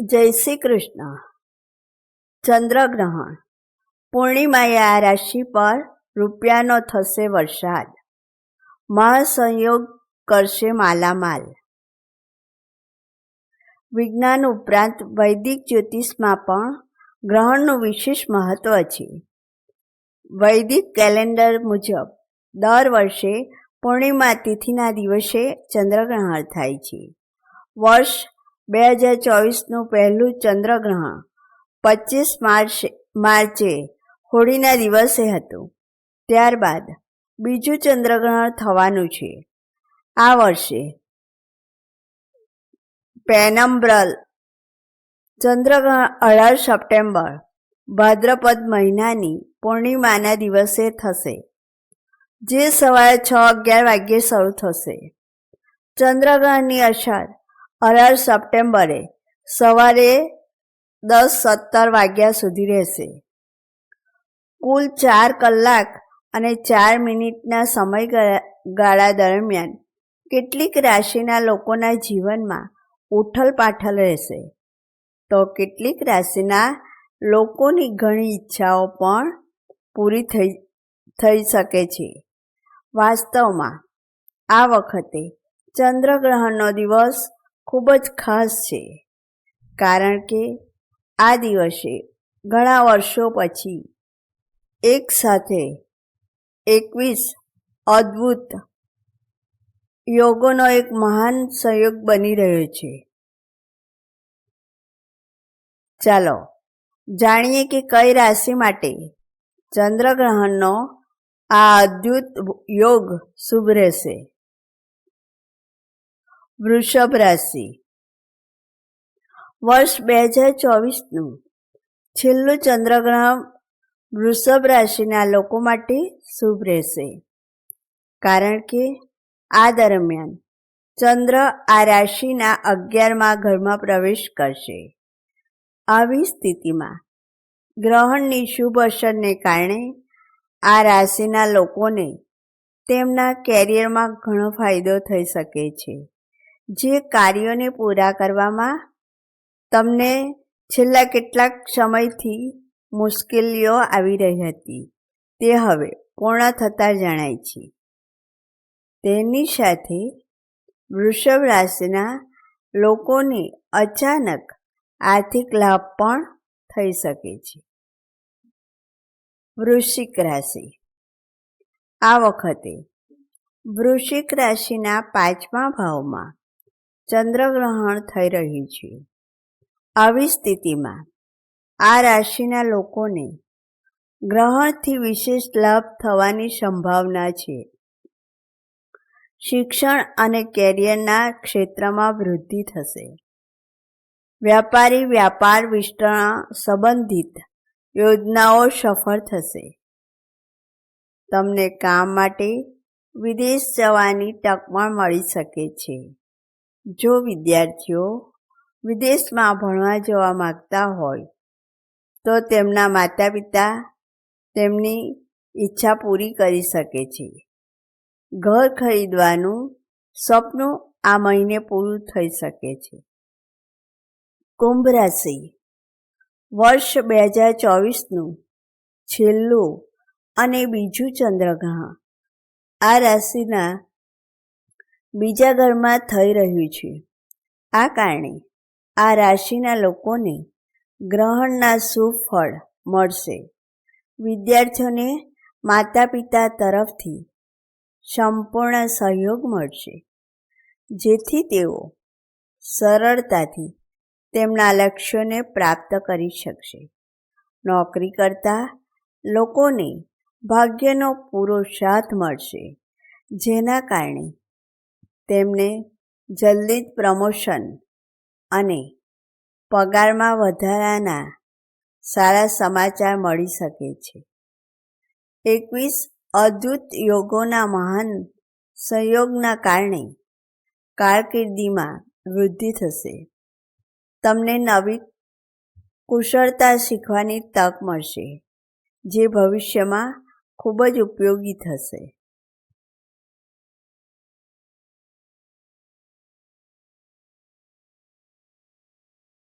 જય શ્રી કૃષ્ણ. ચંદ્રગ્રહણ. પૂર્ણિમાએ આ રાશિ પર રૂપિયાનો થશે વરસાદ. મહાસંયોગ કરશે માલામાલ. વિજ્ઞાન ઉપરાંત વૈદિક જ્યોતિષમાં પણ ગ્રહણનું વિશેષ મહત્વ છે. વૈદિક કેલેન્ડર મુજબ દર વર્ષે પૂર્ણિમા તિથિના દિવસે ચંદ્રગ્રહણ થાય છે. વર્ષ બે હજાર ચોવીસનું પહેલું ચંદ્રગ્રહણ પચીસ માર્ચ, માર્ચે હોળીના દિવસે હતું. ત્યારબાદ બીજું ચંદ્રગ્રહણ થવાનું છે. આ વર્ષે પેનમ્બ્રલ ચંદ્રગ્રહણ અઢાર સપ્ટેમ્બર, ભાદ્રપદ મહિનાની પૂર્ણિમાના દિવસે થશે, જે સવારે છ અગિયાર વાગ્યે શરૂ થશે. ચંદ્રગ્રહણની અસર અઢાર સપ્ટેમ્બરે સવારે દસ સત્તર વાગ્યા સુધી રહેશે. કુલ ચાર કલાક અને ચાર મિનિટના સમયગાળા દરમિયાન કેટલીક રાશિના લોકોના જીવનમાં પાથલ રહેશે. તો કેટલીક રાશિના લોકોની ઘણી ઈચ્છાઓ પણ પૂરી થઈ થઈ શકે છે. વાસ્તવમાં આ વખતે ચંદ્રગ્રહણનો દિવસ ખૂબ જ ખાસ છે. કારણ કે આ દિવસે ઘણા વર્ષો પછી એક સાથે એકવીસ અદ્ભુત યોગોનો એક મહાન સંયોગ બની રહ્યો છે. ચાલો જાણીએ કે કઈ રાશિ માટે ચંદ્રગ્રહણનો આ અદ્ભુત યોગ શુભ રહેશે. વૃષભ રાશિ. વર્ષ બે હજાર ચોવીસનું છેલ્લું ચંદ્રગ્રહણ વૃષભ રાશિના લોકો માટે શુભ રહેશે. કારણ કે આ દરમિયાન ચંદ્ર આ રાશિના અગિયારમાં ઘરમાં પ્રવેશ કરશે. આવી સ્થિતિમાં ગ્રહણની શુભ અસરને કારણે આ રાશિના લોકોને તેમના કેરિયરમાં ઘણો ફાયદો થઈ શકે છે. જે કાર્યોને પૂરા કરવામાં તમને છેલ્લા કેટલાક સમયથી મુશ્કેલીઓ આવી રહી હતી. તે હવે પૂર્ણ થતાં જણાય છે. તેની સાથે વૃષભ રાશિના લોકોને અચાનક આર્થિક લાભ પણ થઈ શકે છે. વૃશ્ચિક રાશિ. આ વખતે વૃશ્ચિક રાશિના પાંચમા ભાવમાં ચંદ્રગ્રહણ થઈ રહ્યું છે. આવી સ્થિતિમાં આ રાશિના લોકોને ગ્રહણથી વિશેષ લાભ થવાની સંભાવના છે. શિક્ષણ અને કેરિયરના ક્ષેત્રમાં વૃદ્ધિ થશે. વ્યાપારી વ્યાપાર વિસ્તરણ સંબંધિત યોજનાઓ સફળ થશે. તમને કામ માટે વિદેશ જવાની તક પણ મળી શકે છે. જો વિદ્યાર્થીઓ વિદેશમાં ભણવા જવા માગતા હોય, તો તેમના માતા પિતા તેમની ઈચ્છા પૂરી કરી શકે છે. ઘર ખરીદવાનું સપનું આ મહિને પૂરું થઈ શકે છે. કુંભ રાશિ. વર્ષ બે હજાર ચોવીસનું છેલ્લું અને બીજું ચંદ્રગ્રહણ. આ રાશિના બીજા ઘરમાં થઈ રહ્યું છે. આ કારણે આ રાશિના લોકોને ગ્રહણના સુફળ મળશે. વિદ્યાર્થીઓને માતા પિતા તરફથી સંપૂર્ણ સહયોગ મળશે. જેથી તેઓ સરળતાથી તેમના લક્ષ્યોને પ્રાપ્ત કરી શકશે. નોકરી કરતા લોકોને ભાગ્યનો પૂરો સાથ મળશે, જેના કારણે તેમને જલ્દી જ પ્રમોશન અને પગારમાં વધારાના સારા સમાચાર મળી શકે છે. એકવીસ અદ્ભુત યોગોના મહાન સંયોગના કારણે કારકિર્દીમાં વૃદ્ધિ થશે. તમને નવી કુશળતા શીખવાની તક મળશે, જે ભવિષ્યમાં ખૂબ જ ઉપયોગી થશે.